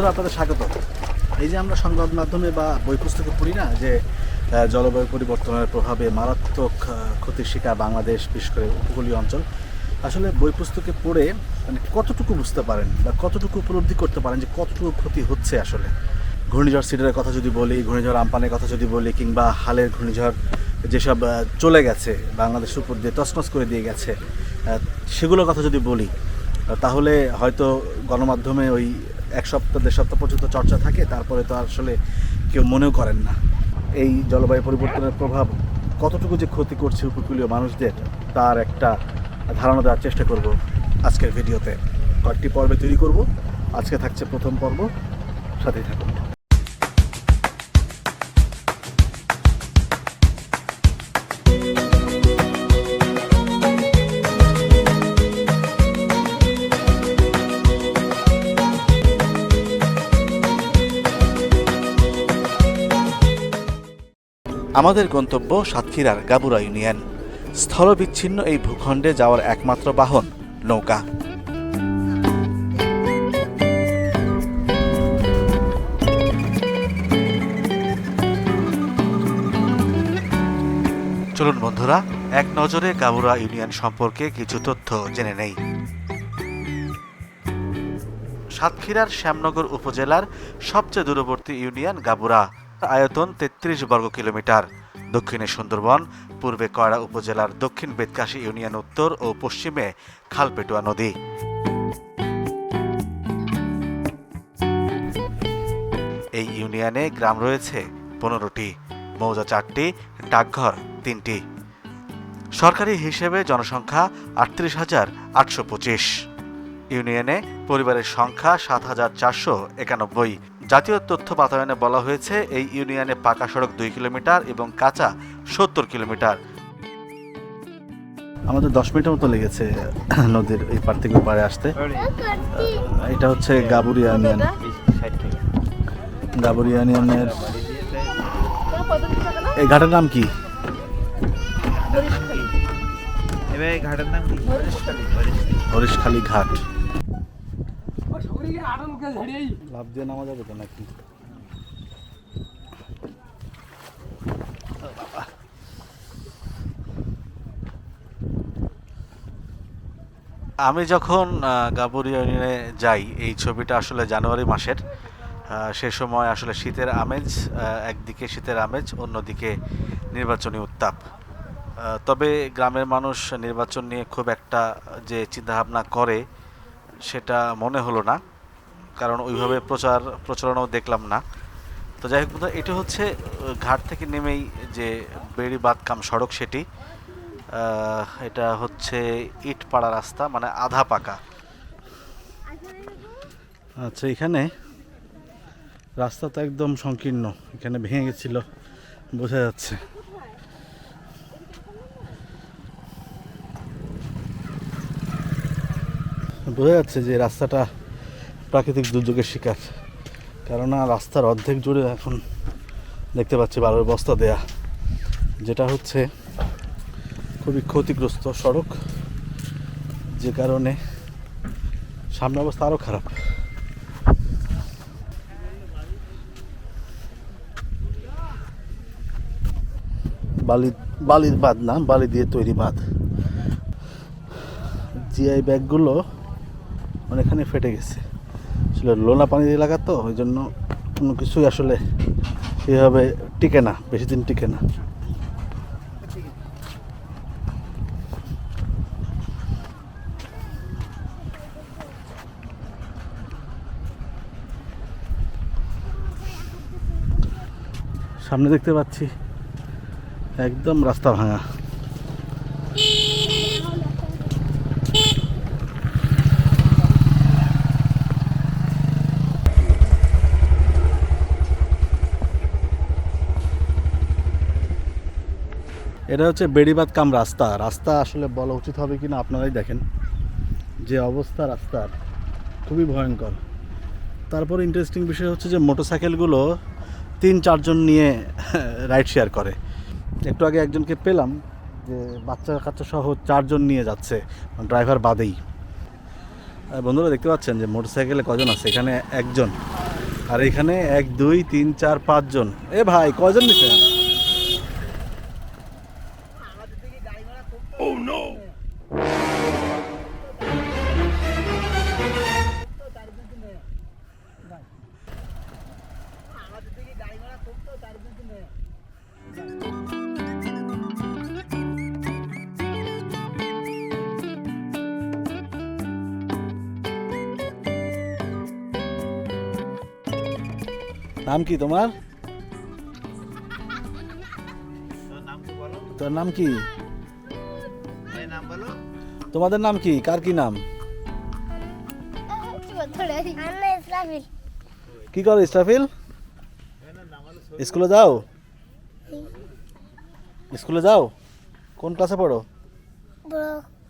বন্ধুরা, আপনাদের স্বাগত। এই যে আমরা সংবাদ মাধ্যমে বা বই পুস্তকে পড়ি না, যে জলবায়ু পরিবর্তনের প্রভাবে মারাত্মক ক্ষতির শিকার বাংলাদেশ, বিশেষ করে উপকূলীয় অঞ্চল। আসলে বই পুস্তকে পড়ে মানে কতটুকু বুঝতে পারেন বা কতটুকু উপলব্ধি করতে পারেন যে কতটুকু ক্ষতি হচ্ছে আসলে? ঘূর্ণিঝড় সিডারের কথা যদি বলি, ঘূর্ণিঝড় আমপানের কথা যদি বলি, কিংবা হালের ঘূর্ণিঝড় যেসব চলে গেছে, বাংলাদেশের উপর দিয়ে তছনছ করে দিয়ে গেছে সেগুলোর কথা যদি বলি তাহলে হয়তো গণমাধ্যমে ওই এক সপ্তাহ, দেড় সপ্তাহ পর্যন্ত চর্চা থাকে, তারপরে তো আসলে কেউ মনেও করেন না। এই জলবায়ু পরিবর্তনের প্রভাব কতটুকু যে ক্ষতি করছে উপকূলীয় মানুষদের, তার একটা ধারণা দেওয়ার চেষ্টা করব আজকের ভিডিওতে। কয়েকটি পর্বে তৈরি করব। আজকে থাকছে প্রথম পর্ব। সাথেই থাকুন। আমাদের গন্তব্য সাতক্ষীরার গাবুরা ইউনিয়ন। স্থলবিচ্ছিন্ন এই ভূখণ্ডে যাওয়ার একমাত্র বাহন নৌকা। চলুন বন্ধুরা, এক নজরে গাবুরা ইউনিয়ন সম্পর্কে কিছু তথ্য জেনে নেই। সাতক্ষীরার শ্যামনগর উপজেলার সবচেয়ে দূরবর্তী ইউনিয়ন গাবুরা। আয়তন তেত্রিশ বর্গ কিলোমিটার। দক্ষিণে সুন্দরবন, পূর্বে কয়রা উপজেলার দক্ষিণ বেদকাশী ইউনিয়ন উত্তর ও পশ্চিমে খালপেটুয়া নদী। এই ইউনিয়নে গ্রাম রয়েছে পনেরোটি, মৌজা চারটি, ডাকঘর তিনটি। সরকারি হিসেবে জনসংখ্যা আটত্রিশ হাজার আটশো পঁচিশ। ইউনিয়নে পরিবারের সংখ্যা সাত হাজার চারশো একানব্বই। জাতীয় তথ্য বাতায়নে বলা হয়েছে এই ইউনিয়নে পাকা সড়ক দুই কিলোমিটার এবং কাঁচা সত্তর কিলোমিটার। আমাদের দশ মিনিটের মতো লেগেছে নদীর এই পার থেকে পাড়ে আসতে। এটা হচ্ছে গাবুরিয়া ইউনিয়ন। গাবুরিয়া ইউনিয়নের এই ঘাটের নাম কি? এবার এই ঘাটের নাম কি? হরিশখালী ঘাট। লাভ দিয়ে নামা যাবে তো নাকি? আমি যখন আহ, ইউনিয়নে যাই এই ছবিটা আসলে জানুয়ারি মাসের। সে সময় আসলে শীতের আমেজ একদিকে শীতের আমেজ অন্যদিকে নির্বাচনী উত্তাপ। তবে গ্রামের মানুষ নির্বাচন নিয়ে খুব একটা যে চিন্তাভাবনা করে সেটা মনে হলো না। কারণ ওইভাবে প্রচার, প্রচারণাও দেখলাম না। তো যাই হোক এটা হচ্ছে ঘাট থেকে নেমেই যে বেড়িবাদ কাম সড়ক সেটি এটা হচ্ছে ইট পাড়া রাস্তা মানে আধা পাকা। আচ্ছা এখানে রাস্তা তো একদম সংকীর্ণ, এখানে ভেঙে গেছিল, বোঝা যাচ্ছে। বোঝা যাচ্ছে যে রাস্তাটা প্রাকৃতিক দুর্যোগের শিকার। কেননা রাস্তার অর্ধেক জুড়ে এখন দেখতে পাচ্ছি বালুর বস্তা দেয়া, যেটা হচ্ছে খুবই ক্ষতিগ্রস্ত সড়ক, যে কারণে সামনে অবস্থা আরও খারাপ। বালি, বালির বাঁধ না, বালি দিয়ে তৈরি বাঁধ। জিআই ব্যাগগুলো অনেকখানি ফেটে গেছে। আসলে লোনা পানির এলাকা তো, ওই জন্য কোনো কিছুই আসলে এভাবে টিকে না, বেশি দিন টিকে না। সামনে দেখতে পাচ্ছি একদম রাস্তা ভাঙা। এটা হচ্ছে বেড়িবাদ কাম রাস্তা। রাস্তা আসলে বলা উচিত হবে কিনা আপনারাই দেখেন। যে অবস্থা রাস্তার, খুবই ভয়ঙ্কর। তারপর ইন্টারেস্টিং বিষয় হচ্ছে যে মোটরসাইকেলগুলো তিন চারজন নিয়ে রাইড শেয়ার করে। একটু আগে একজনকে পেলাম যে বাচ্চা কাচ্চা সহ চারজন নিয়ে যাচ্ছে ড্রাইভার বাদেই। আর বন্ধুরা দেখতে পাচ্ছেন যে মোটরসাইকেলে কজন আছে? এখানে একজন। আর এখানে এক, দুই, তিন, চার, পাঁচজন। এ ভাই কজন নিছে নাম কি তোমার? তোর নাম কি বলো? তোর নাম কি? এই নাম বলো। তোমাদের নাম কি? কার কি নাম? কি করো ইস্টাফিল স্কুলে যাও? স্কুলে যাও? কোন ক্লাসে পড়ো?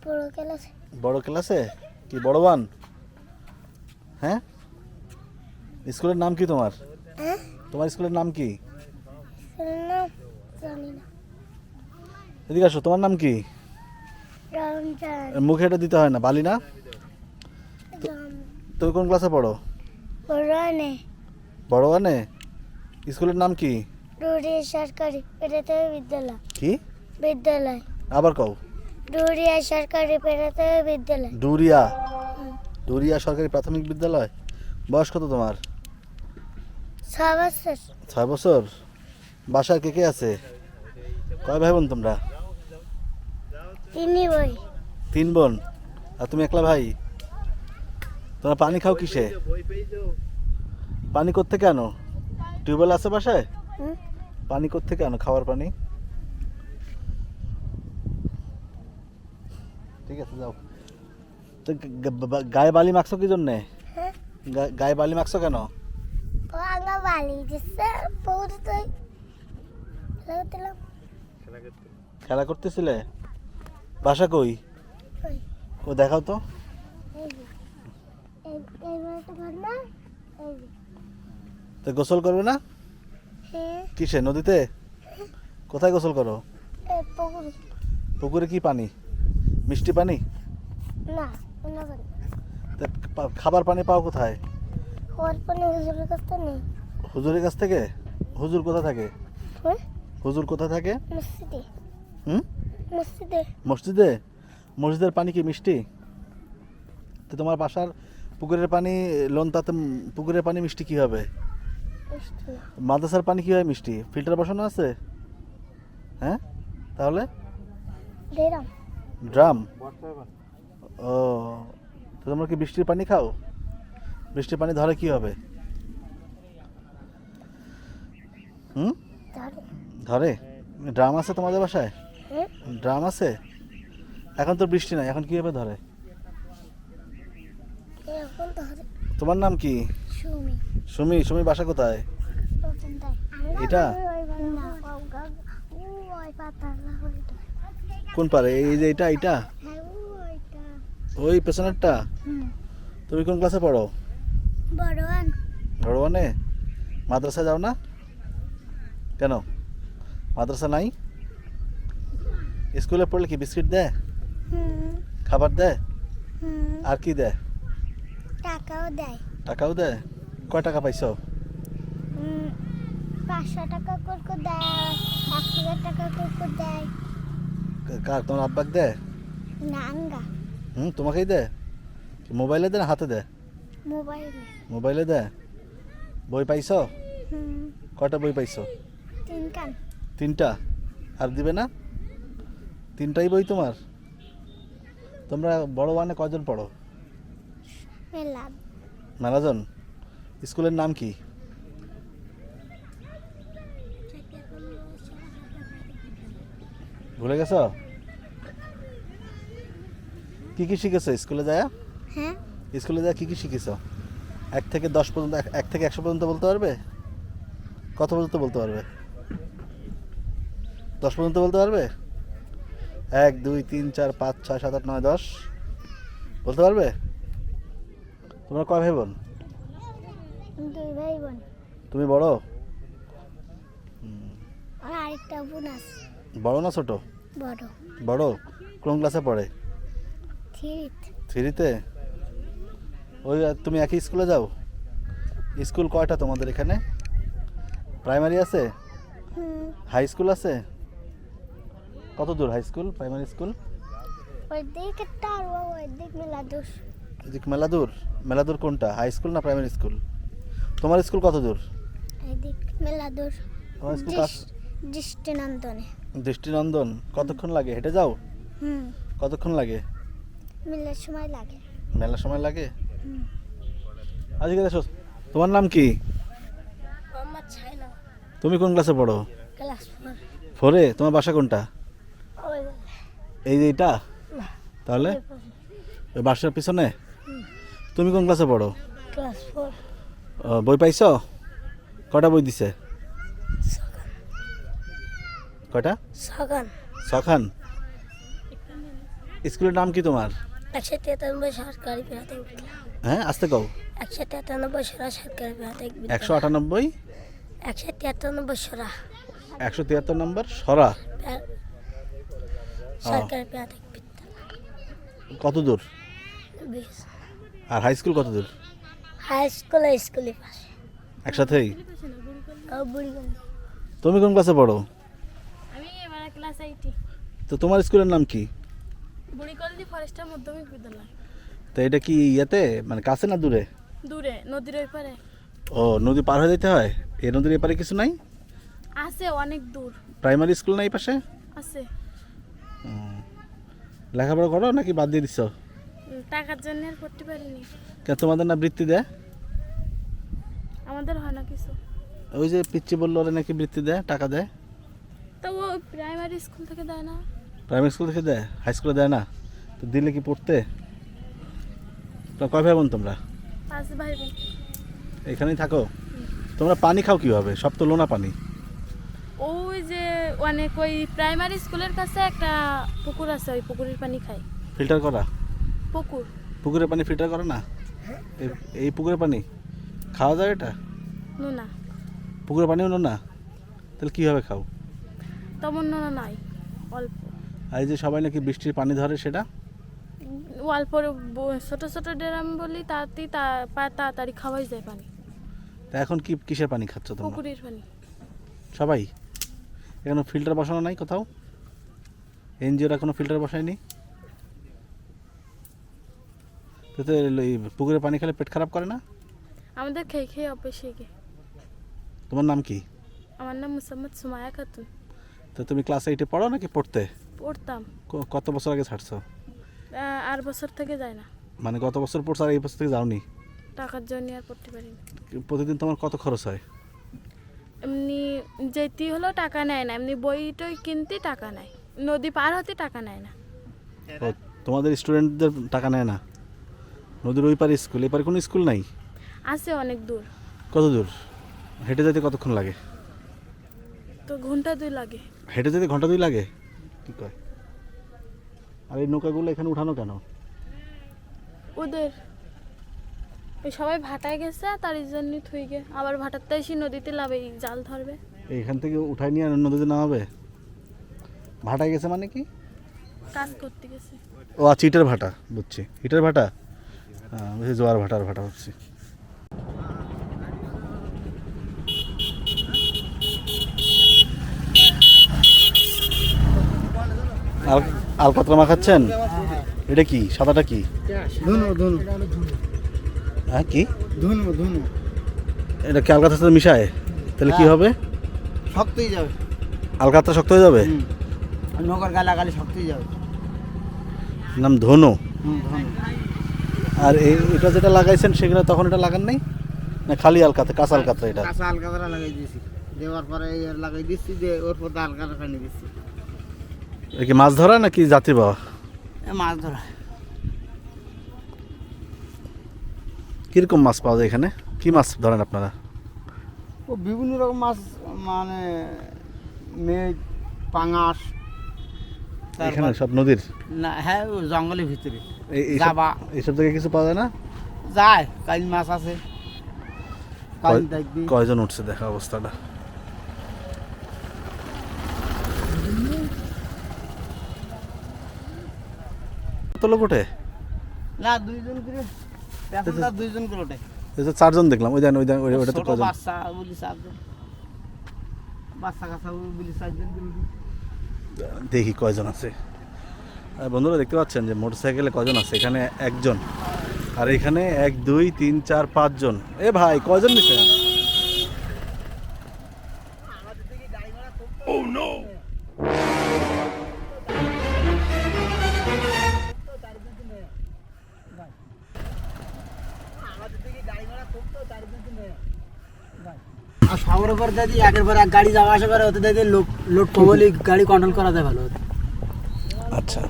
বড় ক্লাস। বড় ক্লাসে? কি বড় ওয়ান? হ্যাঁ? স্কুলের নাম কি তোমার? তোমার স্কুলের নাম কি? এদিকে আসো তোমার নাম কি? মুখে এটা দিতে হয় না বালি না? তুমি কোন ক্লাসে পড়ো? বড় ওয়ানে স্কুলের নাম কি? ডুরিয়া সরকারি প্রাথমিক বিদ্যালয়। কি? বিদ্যালয়। আবার কও। ডুরিয়া সরকারি প্রাথমিক বিদ্যালয়। ডুরিয়া ডুরিয়া সরকারি প্রাথমিক বিদ্যালয়? বয়স কত তোমার? ছ বছর। ছয় বছর? বাসায় কে কে আছে? কয় ভাই বোন তোমরা? তিনি বই। তিন বোন। আর তুমি একলা ভাই? তোমরা পানি খাও কিসে? পানি কোত্থেকে আনো? টিউবওয়েল আছে বাসায়? পানি কোত্থেকে আনো খাওয়ার পানি? ঠিক আছে যাও। তো গায়ে বালি মাখছো কি জন্যে? হ্যাঁ। গায়ে বালি মাখছো কেন? আঙ্গা বালি দিচ্ছে বহুত তুই খেলা করতেছিলে বাসা কই ও দেখাও তো তো গোসল করবে না কিসে নদীতে কোথায় গোসল করো পুকুরে কি পানি মিষ্টি পানি না খাবার পানি পাও কোথায় ওর পানি হুজুরের কাছ থেকে নেই। হুজুরের কাছ থেকে? হুজুর কোথা থাকে? হ্যাঁ? হুজুর কোথায় থাকে? মসজিদে। হুম? মসজিদে। মসজিদে? মসজিদের পানি কি মিষ্টি? তো তোমার বাসার পুকুরের পানি লোনতাতে পুকুরের পানি মিষ্টি কি হবে? মাদ্রাসার পানি কি হয় মিষ্টি? ফিল্টার বসানো আছে? হ্যাঁ? তাহলে? দিলাম ড্রাম? ও তো তোমরা কি বৃষ্টির পানি খাও? বৃষ্টির পানি ধরে কি হবে? হুম? ধরে। ড্রাম আছে তোমাদের বাসায়? ড্রাম আছে? এখন তো বৃষ্টি নাই এখন কীভাবে ধরে? ধরে। তোমার নাম কি? সুমি। সুমি বাসা কোথায়? এটা? কোন পারে এই যে এটা এটা হ্যাঁ ওই পেছনেরটা? তুমি কোন ক্লাসে পড়ো? বড় আন মাদ্রাসা যাও না? কেন? মাদ্রাসা নাই? স্কুলে পড়লে কি বিস্কিট দেয়? খাবার দেয়? আর কি দেয়? টাকাও দেয়। টাকাও দেয়? কয় টাকা পাইছো? হুম পাঁচশো টাকা করে করে দেয় এক হাজার টাকা করে করে দেয় কার তোমার আব্বাক দেয়? হুম তোমাকেই দেয়? মোবাইলে দেয় না হাতে দেয়? মোবাইলে। মোবাইলে দেয় বই পাইছো? কয়টা বই পাইছো? তিন তিনটা? আর দিবে না? তিনটাই বই তোমার? তোমরা বড় ওয়ানে কয়জন পড়ো? মেলা। মেলাজন? স্কুলের নাম কি? ভুলে গেছো? কি কি শিখেছো স্কুলে যায়? হ্যাঁ। স্কুলে যা কী কী শিখেছ? এক থেকে দশ পর্যন্ত এক- থেকে একশো পর্যন্ত বলতে পারবে? কত পর্যন্ত বলতে পারবে? দশ পর্যন্ত বলতে পারবে? এক দুই তিন চার পাঁচ ছয় সাত আট নয় দশ। বলতে পারবে? তোমরা কয় ভাই বোন? তুমি বড়? বড় না ছোট? বড়। বড়? কোন ক্লাসে পড়ে? থ্রিতে? ওই তুমি একই স্কুলে যাও? স্কুল কয়টা তোমাদের এখানে? প্রাইমারি আছে? হাই স্কুল আছে? কত দূর হাই স্কুল প্রাইমারি স্কুল ওই দিকে তার ওই দিক মেলা দোষ এদিক মেলাদুর? মেলাদুর কোনটা? হাই স্কুল না প্রাইমারি স্কুল তোমার স্কুল কত দূর? এই দিক মেলা তোমার স্কুল দৃষ্টিনন্দনে। দৃষ্টিনন্দন। কতক্ষণ লাগে? হেঁটে যাও? হুম। কতক্ষণ লাগে? মেলার সময় লাগে। মেলা সময় লাগে? আজকে দেখো তোমার নাম কি? তুমি কোন ক্লাসে পড়ো? ফোরে। তোমার বাসা কোনটা? এই যে এটা তাহলে? ওই বাসার পিছনে? তুমি কোন ক্লাসে পড়ো বই পাইছ? কটা বই দিছে? কটা? সগান ছখান স্কুলের নাম কি তোমার? একশো তেতানব্বই সরকারি প্রাথমিক। হ্যাঁ আসতে কও। একশো তেতানব্বই সরা সরকারি প্রাথমিক একশো আটানব্বই? একশো তেতানব্বই সরা একশো তিয়াত্তর নম্বর সরা। সরকারি প্রাথমিক বিদ্যালয় কত দূর আর হাই স্কুল কত দূর হাই স্কুল স্কুলের পাশে। একসাথেই? তুমি কোন ক্লাসে পড়ো? আমি এবার ক্লাস এইটি তো তোমার স্কুলের নাম কি? বুড়িকলদি ফরেস্টার মাধ্যমিক বিদ্যালয়। তো এটা কি ইয়েতে? মানে কাছে না দূরে? দূরে নদীর ওই পারে। ও নদী পার হয়ে যেতে হয়? এই নদীর এপারে কিছু নাই? আছে অনেক দূর। প্রাইমারি স্কুল নাই পাশে? আছে। লেখাপড়া করো নাকি বাদ দিয়ে দিছ? টাকার জন্য আর করতে পারিনি। কেন তোমাদের না বৃত্তি দেয়? আমাদের হয় না কিছু। ওই যে পিচ্ছি বলল ওরা নাকি বৃত্তি দেয় টাকা দেয়? তো ও প্রাইমারি স্কুল থেকে দেয় না। প্রাইমারি স্কুল থেকে দেয়? হাই স্কুলে দেয় না? তো দিলে কি পড়তে? কয় ভাই বোন তোমরা? পাঁচ ভাই বোন। এখানেই থাকো? তোমরা পানি খাও কীভাবে? সব তো লোনা পানি। ওই যে অনেক ওই প্রাইমারি স্কুলের কাছে একটা পুকুর আছে ওই পুকুরের পানি খাই। ফিল্টার করা? পুকুর। পুকুরের পানি ফিল্টার করে না? এই- পুকুরের পানি? খাওয়া যায় এটা? নোনা পুকুরের পানিও না তাহলে কীভাবে খাও? তেমন নোনা নাই অল্প। আর এই যে সবাই নাকি বৃষ্টির পানি ধরে সেটা? উম, অল্প ব- ছোট ছোট ড্রাম বলি তাতেই তা পা- তাড়াতাড়ি খাওয়াই যায় পানি। তা এখন কি কিসের পানি খাচ্ছ তোমরা? পুকুরের পানি। সবাই? এখানে ফিল্টার বসানো নাই কোথাও? এনজিওরা কোনো ফিল্টার বসায়নি? তো তো এই পুকুরের পানি খেলে পেট খারাপ করে না? আমাদের খেয়ে খেয়ে অভ্যেস হয়ে তোমার নাম কি? আমার নাম মুসাম্মদ সুমায়া খাতুন। তো তুমি ক্লাস এইটে পড়ো নাকি পড়তে? পড়তাম। কত বছর আগে ছাড়ছো? আর বছর থেকে যায় না। মানে গত বছর পড়ছো আর এই বছর থেকে যাওনি? টাকার জন্য আর পড়তে পারিনি। প্রতিদিন তোমার কত খরচ হয়? এমনি যেতে হলেও টাকা নেয় না। এমনি বই টই কিনতে টাকা নেয়। নদী পার হতে টাকা নেয় না। ও তোমাদের স্টুডেন্টদের টাকা নেয় না? নদীর ওই পারে স্কুল এপারে কোনো স্কুল নাই? আছে অনেক দূর। কত দূর? হেঁটে যেতে কতক্ষণ লাগে? তো ঘণ্টা দুই লাগে। হেঁটে যেতে ঘণ্টা দুই লাগে? কি কয়? আর এই নৌকাগুলো এখানে উঠানো কেন? ওদের। ওই সবাই ভাটায় গেছে তার জন্য থুই গে। আবার ভাটাতে এসে নদীতে লাভে জাল ধরবে। এইখান থেকে উঠাই নিয়ে আর নদীতে নামাবে? ভাটায় গেছে মানে কি? কাজ করতে গেছে। ও আচ্ছা ইটের ভাটা বুঝছি। ইটের ভাটা? হ্যাঁ বুঝছি জোয়ার ভাটার ভাটা বুঝছি আল আলকাতরা মাখাচ্ছেন এটা কি? সাদাটা কি? ধুনু ধুনু। হ্যাঁ কি? ধুনু ধুনু। এটা কি আলকাতার সাথে মিশায়? তাহলে কি হবে? শক্তই যাবে। আলকাতরা শক্ত হয়ে যাবে? নৌকার গালাগালি শক্তই যাবে। নাম ধনু। আর এই এটা যেটা লাগাইছেন সেখানে তখন এটা লাগান নাই? না খালি আলকাতা কাঁচা আলকাতা এটা? কাঁচা আলকাতরা লাগাই দিয়েছি। দেওয়ার পরে লাগাই দিচ্ছি দিয়ে ওর পর আলকাতরা পানি দিচ্ছি। কি মাছ ধরা নাকি যাত্রী বাবা? মাছ ধরা। কীরকম মাছ পাওয়া যায় এখানে? কি মাছ ধরেন আপনারা? ও বিভিন্ন রকম মাছ মানে মেঘ পাঙাশ এখানে সব নদীর? না হ্যাঁ জঙ্গলের ভিতরে। যাবা এইসব জায়গায় কিছু পাওয়া যায় না? যায় কাইল মাছ আছে। কয়জন উঠছে দেখা অবস্থাটা। কত লোক ওঠে? না দুইজন করে প্যাসেঞ্জার দুইজন করে ওঠে। এই চারজন দেখলাম ওই দেন ওই দেন ওইটা তো কজন বাচ্চা বলি চারজন। বাচ্চা কাচ্চা বলি চারজন দেখি কয়জন আছে। বন্ধুরা দেখতে পাচ্ছেন যে মোটরসাইকেলে কজন আছে? এখানে একজন। আর এখানে এক দুই তিন চার পাঁচজন। এ ভাই কয়জন নিছে? শহরের পর একের পর এক গাড়ি যাওয়া আসা করে ওতে যদি লোক লোড কমলি গাড়ি কন্ট্রোল করা যায় ভালো। আচ্ছা।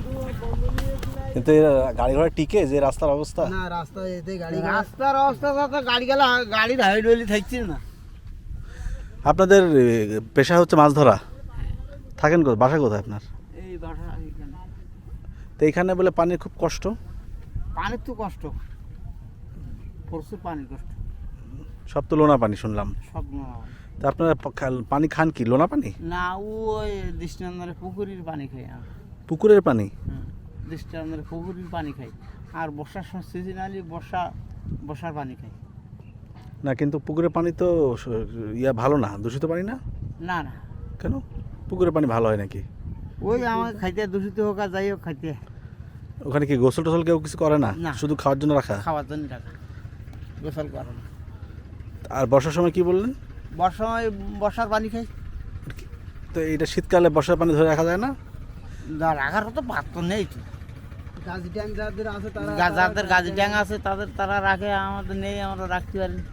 কিন্তু এর গাড়ি ঘোড়া টিকে যে রাস্তার অবস্থা? না রাস্তায় এতে গাড়ি রাস্তার অবস্থা তো গাড়ি গেলে গাড়ির হাইট হইলে থাকছে না। আপনাদের পেশা হচ্ছে মাছ ধরা। থাকেন কোথায় বাসা কোথায় আপনার? এই বাসা এখানে তো এখানে বলে পানির খুব কষ্ট? পানির তো কষ্ট। প্রচুর পানির কষ্ট। সব তো লোনা পানি শুনলাম। সব নোংরা। তা আপনারা পানি খান কি? লোনা পানি? না ওই দৃষ্টান্তরে পুকুরির পানি খাই পুকুরের পানি। দৃষ্টান্তরে পুকুরির পানি খাই আর বর্ষার সময় সিজনালি বর্ষা বর্ষার পানি খাই না কিন্তু পুকুরের পানি তো ইয়া ভালো না দূষিত পানি না? না না। কেন? পুকুরের পানি ভালো হয় নাকি? ওই আমার খাইতে দূষিত হোক আর যাই হোক খাইতে। ওখানে কি গোসল টোসল কেউ কিছু করে না। শুধু খাওয়ার জন্য রাখা? খাওয়ার জন্য টাকা গোসল করে না। আর বর্ষার সময় কি বললেন? বর্ষা বর্ষার পানি খাই। তো এটা শীতকালে বর্ষার পানি ধরে রাখা যায় না? না, রাখার তো পাত্র নেই তো। যাদের আছে তারা যাদের গাজি ট্যাং আছে তাদের তারা রাখে আমাদের নেই আমরা রাখতে পারি না।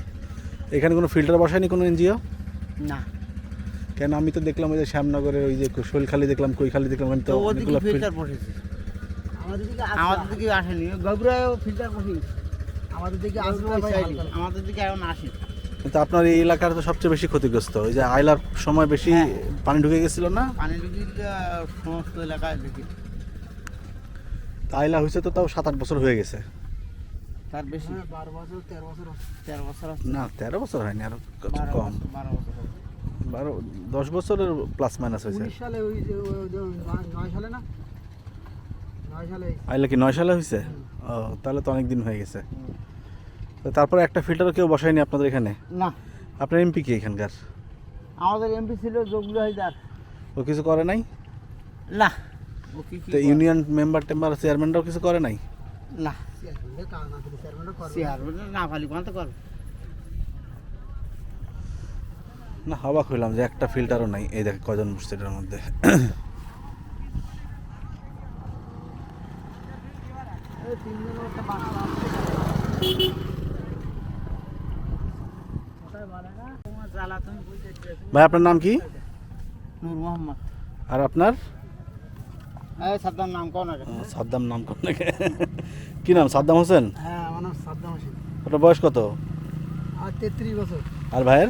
এখানে কোনো ফিল্টার বসায়নি কোনো এনজিও? না। কেন? আমি তো দেখলাম ওই যে শ্যামনগরের ওই যে শৈলখালি দেখলাম কৈখালি দেখলাম তো ওদিকে অনেকগুলো ফিল্টার বসেছে। আমাদের দিকে আমাদের দিকে আসেনি। গবরায় ফিল্টার বসেছে আমাদের দিকে আসবে। আমাদের দিকে এখন আসে কিন্তু আপনার এই এলাকার তো সবচেয়ে বেশি ক্ষতিগ্রস্ত। ওই যে আইলার সময় বেশি হ্যাঁ। পানি ঢুকে গেছিল না? পানি ঢুকি সমস্ত এলাকায় দেখি তা আইলা হয়েছে তো তাও সাত আট বছর হয়ে গেছে। তার বেশি। হ্যাঁ, বারো বছর তেরো বছর তেরো বছর না তেরো বছর হয়নি আরও কম। বারো বছর বারো দশ বছরের প্লাস মাইনাস হয়েছে। সালে ওই নয়- সালে না? নয় সালে আইলা কি নয় সালে হয়েছে? ও তাহলে তো অনেক দিন হয়ে গেছে। তারপরে একটা ফিল্টারও কেউ বসায়নি আপনাদের এখানে? না। আপনার এমপি কি এখানকার? আমাদের এমপি ছিল জগলু হাইদার ও কিছু করে নাই? না। ও কি কি তো ইউনিয়ন মেম্বার টেম্বার চেয়ারম্যানরাও কিছু করে নাই? না। না অবাক হইলাম যে একটা ফিল্টারও নাই। এই দেখ কজন বসছে এটার মধ্যে তিনজনের একটা বাচ্চা আছে। তোমার জ্বালাতন বুঝতে ভাই আপনার নাম কি? নূর মোহাম্মদ। আর আপনার? সাদ্দাম নাম কোন? সাদ্দাম নাম কোন? নাকি কি নাম সাদ্দাম হোসেন? হ্যাঁ আমার নাম সাদ্দাম হোসেন। ওটা বয়স কত? আর তেত্রিশ বছর। আর ভাইয়ের?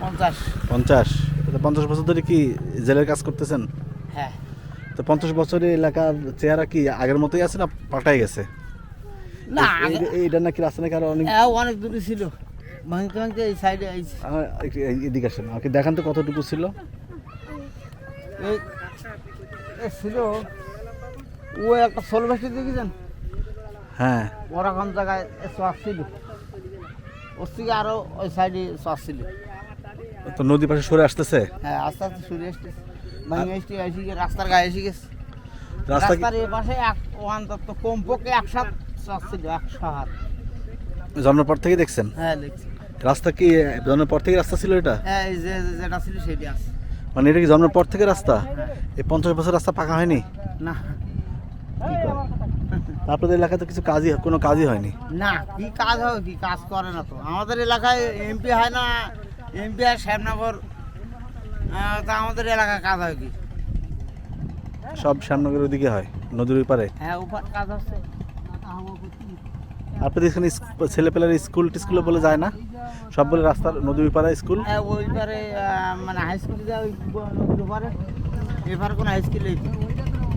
পঞ্চাশ। পঞ্চাশ। পঞ্চাশ বছর ধরে কি জেলের কাজ করতেছেন? হ্যাঁ। তো পঞ্চাশ বছরের এলাকার চেহারা কি আগের মতোই আছে না পাল্টাই গেছে? না এই- আগে- এই- এইটা নাকি রাস্তা নাকি আরও অনেক অনেক দূরে ছিল। ভাঙতে ভাঙতে এই সাইডে এদিকে আসেন আমাকে দেখান তো কতটুকু ছিল। এই এ ছিল ও একটা শোল বেশি দেখেছেন? হ্যাঁ। ওরকম জায়গায় শ্বাস ছিল? ওর থেকে আরও ওই সাইডে শ্বাস ছিল। তো নদী পাশে সরে আসতেছে? হ্যাঁ আস্তে আস্তে সরে আসছে ভাঙে এসে এসে গিয়ে রাস্তার গায়ে এসে গেছে। রাস্তার এ পাশে এক অন্তত কমপক্ষে একশো শ্বাস ছিল একশো হাত। জন্মের পর থেকে দেখছেন? হ্যাঁ দেখছি। রাস্তা কি জন্মের পর থেকে রাস্তা ছিল এটা? হ্যাঁ এই যে যে- যেটা ছিল সেটি আছে। মানে এটা কি জন্মের পর থেকে রাস্তা? এই পঞ্চাশ বছর রাস্তা পাকা হয়নি? না। আপনাদের এলাকায় তো কিছু কাজই কোনো কাজই হয়নি? না কি কাজ হবে কি কাজ করে না তো। আমাদের এলাকায় এমপি হয় না এমপি আর শ্যামনগর। তা আমাদের এলাকায় কাজ হয় কি? সব শ্যামনগরের ওদিকে হয় নদীর পারে? হ্যাঁ উপর কাজ হচ্ছে আপনাদের এখানে ছেলেপেলার স্কুল টিস্কুলে বলে যায় না? সব বলে রাস্তার নদীর ওই স্কুল হ্যাঁ ওই পারে মানে হাই স্কুল যায় ওই এবারে কোনো হাই স্কুল নেই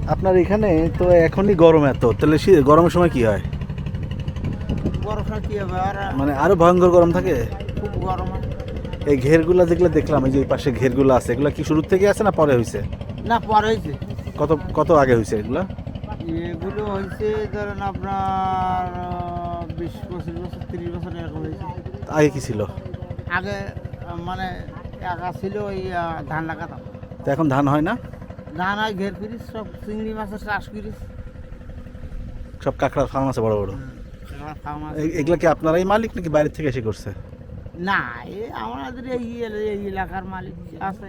আপনার এখানে তো এখনই গরম এত তাহলে গরমের সময় কি হয়? মানে আরও ভয়ঙ্কর গরম থাকে? খুব গরম হয়। এই ঘেরগুলা যেগুলো দেখলাম এই যে পাশে ঘেরগুলো আছে এগুলা কি শুরুর থেকে আছে না পরে হয়েছে না পরে হয়েছে কত কত আগে হয়েছে এগুলা? এগুলো হয়েছে ধরেন আপনার বিশ পঁচিশ বছর তিরিশ বছর এরকম হয়েছে আগে কি ছিল? আগে মানে একা ছিল ওই ধান লাগাতাম। তো এখন ধান হয় না? ধান হয় ঘের করিস সব চিংড়ি মাছের চাষ করিস। সব কাঁকড়া ফার্ম আছে বড় বড়? এগুলা কি আপনারাই মালিক নাকি বাইরে থেকে এসে করছে? না এ আমাদের এই এই এলাকার মালিক আছে।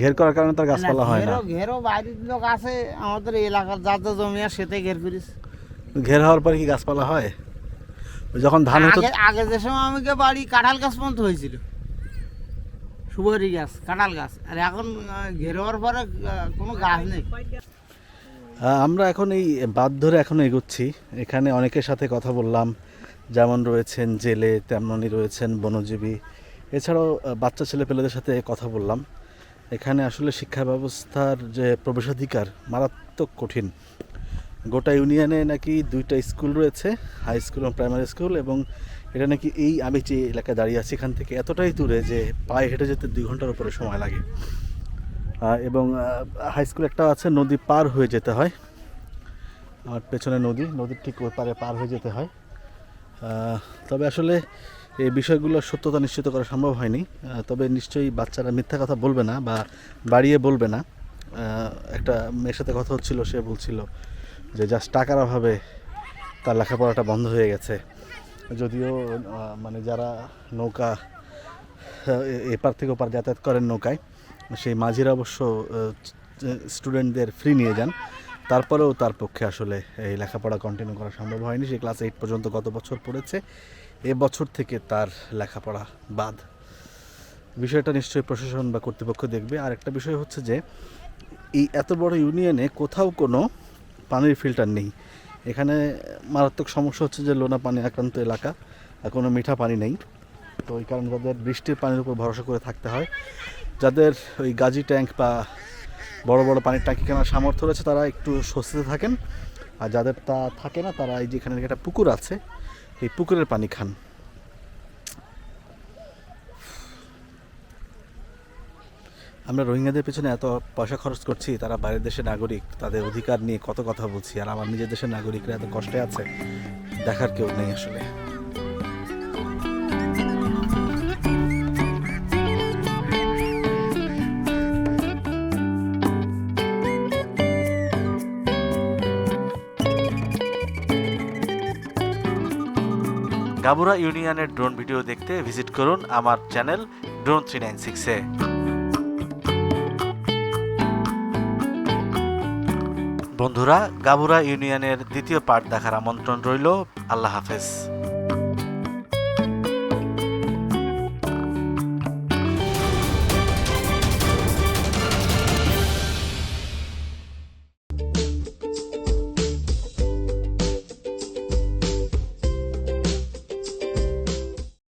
ঘের করার কারণে তার গাছপালা হয় না। ঘেরও বাইরের লোক আছে আমাদের এলাকার যার যা জমি আছে সেতে ঘের করিস। ঘের হওয়ার পরে কি গাছপালা হয়? যখন ধান হতো আগে যে সময় আমাকে বাড়ি কাঁঠাল গাছ পর্যন্ত হয়েছিল। সুপারি গাছ কাঁঠাল গাছ। আর এখন আহ, ঘের পরে কোনো গাছ নেই। আমরা এখন এই বাদ ধরে এখন এগোচ্ছি। এখানে অনেকের সাথে কথা বললাম। যেমন রয়েছেন জেলে তেমনই রয়েছেন বনজীবী। এছাড়াও বাচ্চা ছেলেপেলেদের সাথে কথা বললাম। এখানে আসলে শিক্ষা ব্যবস্থার যে প্রবেশাধিকার মারাত্মক কঠিন। গোটা ইউনিয়নে নাকি দুইটা স্কুল রয়েছে হাই স্কুল এবং প্রাইমারি স্কুল এবং এটা নাকি এই আমি যে এলাকায় দাঁড়িয়ে আছি এখান থেকে এতটাই দূরে যে পায়ে হেঁটে যেতে দুই ঘণ্টার উপরে সময় লাগে। এবং হাই স্কুল একটা আছে, নদী পার হয়ে যেতে হয়। আমার পেছনে নদী, নদীর ঠিক ওই পারে পার হয়ে যেতে হয়। তবে আসলে এই বিষয়গুলোর সত্যতা নিশ্চিত করা সম্ভব হয়নি। তবে নিশ্চয়ই বাচ্চারা মিথ্যা কথা বলবে না বা বাড়িয়ে বলবে না। একটা মেয়ের সাথে কথা হচ্ছিল, সে বলছিল যে জাস্ট টাকার অভাবে তার লেখাপড়াটা বন্ধ হয়ে গেছে। যদিও মানে যারা নৌকা এপার থেকে ওপার যাতায়াত করেন নৌকায়, সেই মাঝিরা অবশ্য স্টুডেন্টদের ফ্রি নিয়ে যান। তারপরেও তার পক্ষে আসলে এই লেখাপড়া কন্টিনিউ করা সম্ভব হয়নি। সে ক্লাস এইট পর্যন্ত গত বছর পড়েছে, এ বছর থেকে তার লেখাপড়া বাদ। বিষয়টা নিশ্চয়ই প্রশাসন বা কর্তৃপক্ষ দেখবে। আর একটা বিষয় হচ্ছে যে, এই এত বড় ইউনিয়নে কোথাও কোনো পানির ফিল্টার নেই। এখানে মারাত্মক সমস্যা হচ্ছে যে লোনা পানি আক্রান্ত এলাকা আর কোনো মিঠা পানি নেই। তো ওই কারণে তাদের বৃষ্টির পানির উপর ভরসা করে থাকতে হয়, যাদের ওই গাজি ট্যাঙ্ক বা বড় বড় পানির ট্যাঙ্কি কেনার সামর্থ্য রয়েছে, তারা একটু স্বস্তিতে থাকেন। আর যাদের তা থাকে না, তারা এই যেখানে একটা পুকুর আছে, এই পুকুরের পানি খান। আমরা রোহিঙ্গাদের পেছনে এত পয়সা খরচ করছি, তারা বাইরের দেশের নাগরিক, তাদের অধিকার নিয়ে কত কথা বলছি, আর আমার নিজের দেশের নাগরিকরা এত কষ্টে আছে, দেখার কেউ নেই আসলে। গাবুরা ইউনিয়নের ড্রোন ভিডিও দেখতে ভিজিট করুন আমার চ্যানেল ড্রোন থ্রি নাইন সিক্সে বন্ধুরা গাবুরা ইউনিয়নের দ্বিতীয় পার্ট দেখার আমন্ত্রণ রইল। আল্লাহ হাফেজ।